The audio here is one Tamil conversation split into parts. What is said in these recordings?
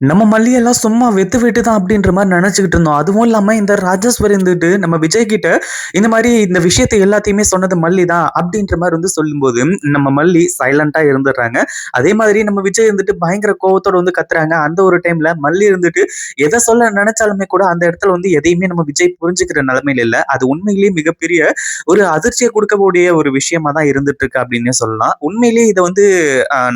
நம்ம மல்லியெல்லாம் சும்மா வெத்து வெட்டு தான் அப்படின்ற மாதிரி நினச்சிக்கிட்டு இருந்தோம். அதுவும் இல்லாம இந்த ராஜேஸ்வரி இருந்துட்டு நம்ம விஜய் கிட்ட இந்த மாதிரி இந்த விஷயத்த எல்லாத்தையுமே சொன்னது மல்லி தான் அப்படின்ற மாதிரி வந்து சொல்லும்போது, நம்ம மல்லி சைலண்டாக இருந்துடுறாங்க. அதே மாதிரி நம்ம விஜய் இருந்துட்டு பயங்கர கோவத்தோட வந்து கத்துறாங்க. அந்த ஒரு டைம்ல மல்லி இருந்துட்டு எதை சொல்ல நினைச்சாலுமே கூட அந்த இடத்துல வந்து எதையுமே நம்ம விஜய் புரிஞ்சுக்கிற நிலைமையில இல்ல. அது உண்மையிலேயே மிகப்பெரிய ஒரு அதிர்ச்சியை கொடுக்கக்கூடிய ஒரு விஷயமா தான் இருந்துட்டு இருக்கு அப்படின்னே சொல்லலாம். உண்மையிலேயே இதை வந்து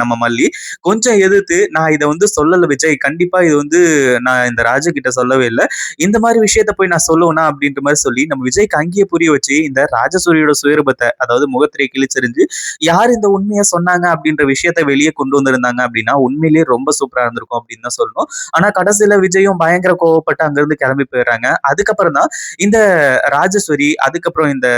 நம்ம மல்லி கொஞ்சம் எதிர்த்து நான் இதை வந்து சொல்லல விஜய் கண்டிப்பா இது வந்து நான் இந்த ராஜு கிட்ட சொல்லவே இல்லை இந்த மாதிரி விஷயத்த போய் நான் சொல்லுவேனா அப்படின்ற மாதிரி சொல்லி நம்ம விஜய்க்கு அங்கேயே புரிய வச்சு இந்த ராஜசூரியோட சுயரூபத்தை அதாவது முகத்திரைய கிழிச்செறிஞ்சு யார் இந்த உண்மையை சொன்னாங்க அப்படின்ற விஷயத்த வெளியே கொண்டு வந்திருந்தாங்க அப்படின்னா, உண்மையிலேயே ரொம்ப சூப்பரா இருந்திருக்கும் அப்படின்னு தான் சொல்லணும். ஆனா கடைசியில விஜயும் பயங்கர கோவப்பட்டு அங்கிருந்து கிளம்பி போயிடுறாங்க. அதுக்கப்புறம் தான் இந்த ராஜஸ்வரி அதுக்கப்புறம் இந்த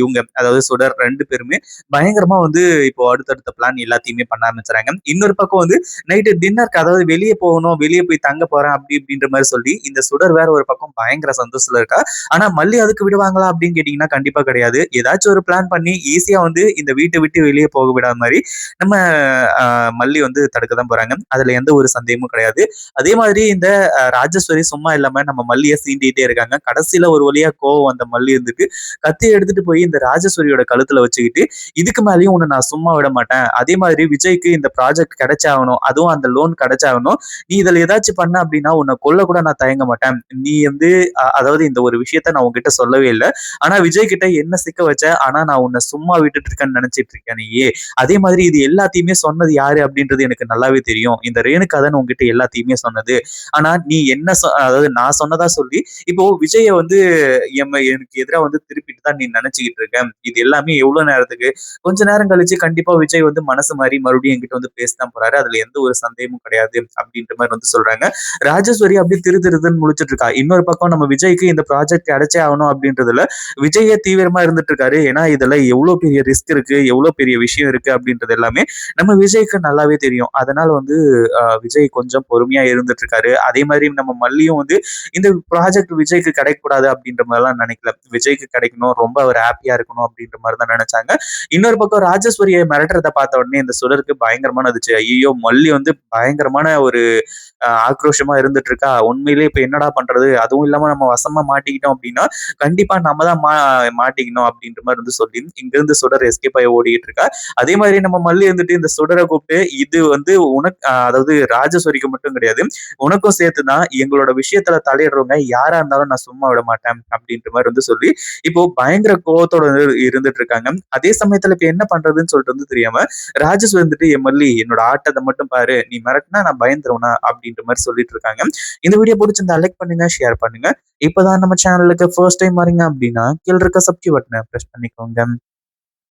இவங்க அதாவது சுடர் ரெண்டு பேருமே பயங்கரமா வந்து இப்போ அடுத்தடுத்த பிளான் எல்லாத்தையுமே பண்ண ஆரம்பிச்சுறாங்க. இன்னொரு பக்கம் வந்து நைட்டு டின்னருக்கு அதாவது வெளியே வெளியே போகணும், வெளியே போய் தங்க போறேன் அப்படி அப்படின்ற மாதிரி சொல்லி இந்த சுடர் வேற ஒரு பக்கம் பயங்கர சந்தோஷத்துல இருக்கா. ஆனா மல்லி அதுக்கு விடுவாங்களா அப்படின்னு கேட்டீங்கன்னா கண்டிப்பா கிடையாது. ஏதாச்சும் ஒரு பிளான் பண்ணி ஈஸியா வந்து இந்த வீட்டை விட்டு வெளியே போக விடாத மாதிரி நம்ம மல்லி வந்து தடுக்க தான் போறாங்க. அதுல எந்த ஒரு சந்தேகமும் கிடையாது. அதே மாதிரி இந்த ராஜஸ்வரி ராஜேஸ்வரி சும்மா இல்லாம நம்ம மல்லியை சீண்டிட்டே இருக்காங்க. கடைசியில ஒரு வழியா கோவம் அந்த மல்லி இருந்துட்டு கத்தி எடுத்துட்டு போய் இந்த ராஜேஸ்வரியோட கழுத்துல வச்சுக்கிட்டு, இதுக்கு மேலேயும் உன்னை நான் சும்மா விட மாட்டேன். அதே மாதிரி விஜய்க்கு இந்த ப்ராஜெக்ட் கிடைச்சாகணும். அதுவும் அந்த லோன் கிடைச்சாகணும். நீ இதுல ஏதாச்சும் பண்ண அப்படின்னா உன்னை கொல்ல கூட நான் தயங்க மாட்டேன். நீ வந்து அதாவது இந்த ஒரு விஷயத்த நான் உன்கிட்ட சொல்லவே இல்ல. ஆனா விஜய் கிட்ட என்ன சிக்க வச்ச. ஆனா நான் உன்னை சும்மா விட்டுட்டு இருக்கேன்னு நினைச்சிட்டு இருக்கேன் நீயே அதே மாதிரி இது எல்லாத்தையுமே சொன்னது யாரு அப்படின்றது எனக்கு நல்லாவே தெரியும். இந்த ரேணுகா தான் உன்கிட்ட எல்லாத்தையுமே சொன்னது. ஆனா நீ என்ன சொ அதாவது நான் சொன்னதா சொல்லி இப்போ விஜய வந்து எம்ம எனக்கு எதிரா வந்து திருப்பிட்டு தான் நீ நினைச்சுக்கிட்டு இருக்க. இது எல்லாமே எவ்வளவு நேரத்துக்கு? கொஞ்ச நேரம் கழிச்சு கண்டிப்பா விஜய் வந்து மனசு மாறி மறுபடியும் என்கிட்ட வந்து பேச தான் போறாரு. அதுல எந்த ஒரு சந்தேகமும் கிடையாது. அப்படின்ற மாதிரி வந்து சொல்றாங்க. ராஜேஸ்வரி அப்படியே திரு திருதுன்னு முழிச்சிட்டு இருக்கா. இன்னொரு பக்கம் நம்ம விஜய்க்கு இந்த ப்ராஜெக்ட் கிடைச்சே ஆகணும் அப்படின்றதுல விஜயே தீவிரமா இருந்துட்டு இருக்காரு. ஏன்னா இதுல எவ்வளவு பெரிய ரிஸ்க் இருக்கு, எவ்வளவு பெரிய விஷயம் இருக்கு அப்படின்றது எல்லாமே நம்ம விஜய்க்கு நல்லாவே தெரியும். அதனால வந்து விஜய் கொஞ்சம் பொறுமையா இருந்துட்டு இருக்காரு. அதே மாதிரி நம்ம மல்லியும் வந்து இந்த ப்ராஜெக்ட் விஜய்க்கு கிடைக்கக்கூடாது அப்படின்ற மாதிரிலாம் நினைக்கல. விஜய்க்கு கிடைக்கணும், ரொம்ப அவர் ஹாப்பியா இருக்கணும் அப்படின்ற மாதிரி தான் நினைச்சாங்க. இன்னொரு பக்கம் ராஜஸ்வரியை மிரட்டுறத பார்த்த உடனே இந்த சுடருக்கு பயங்கரமான இருந்துச்சு. மல்லி வந்து பயங்கரமான ஒரு ஆக்ரோஷமா இருந்துட்டு இருக்கா. உண்மையிலே இப்ப என்னடா பண்றது? அதுவும் இல்லாம நம்ம வசமா மாட்டிக்கிட்டோம் அப்படின்னா, கண்டிப்பா நம்ம தான் மா மாட்டிக்கணும் அப்படின்ற மாதிரி வந்து சொல்லி, இங்கிருந்து சுடர் எஸ்கேப் ஆகி ஓடிட்டு இருக்கா. அதே மாதிரி நம்ம மல்லி வந்துட்டு இந்த சுடரை கூப்பிட்டு, இது வந்து உனக்கு அதாவது ராஜேஸ்வரிக்கு மட்டும் கிடையாது. உனக்கும் சேர்த்து தான். எங்களோட விஷயத்துல தலையிடுறவங்க யாரா இருந்தாலும் நான் சும்மா விட மாட்டேன். அப்படின்ற மாதிரி வந்து சொல்லி, இப்போ பயங்கர கோவத்தோட இருந்துட்டு இருக்காங்க. அதே சமயத்துல இப்ப என்ன பண்றதுன்னு சொல்லிட்டு வந்து தெரியாம, ராஜேஸ்வரி வந்துட்டு, "என் மல்லி என்னோட ஆட்டத்தை மட்டும் பாரு. நீ மிரட்டினா நான் பயந்துருவேனா?" அப்படின்ற மாதிரி சொல்லிட்டு இருக்காங்க. இந்த வீடியோ பிடிச்சிருந்தா லைக் பண்ணுங்க, ஷேர் பண்ணுங்க. இப்பதான் நம்ம சேனலுக்கு ஃபர்ஸ்ட் டைம் வரீங்க அப்படின்னா, கீழ இருக்க சப்ஸ்கிரைப் பட்டனை ப்ரெஸ் பண்ணிக்கோங்க.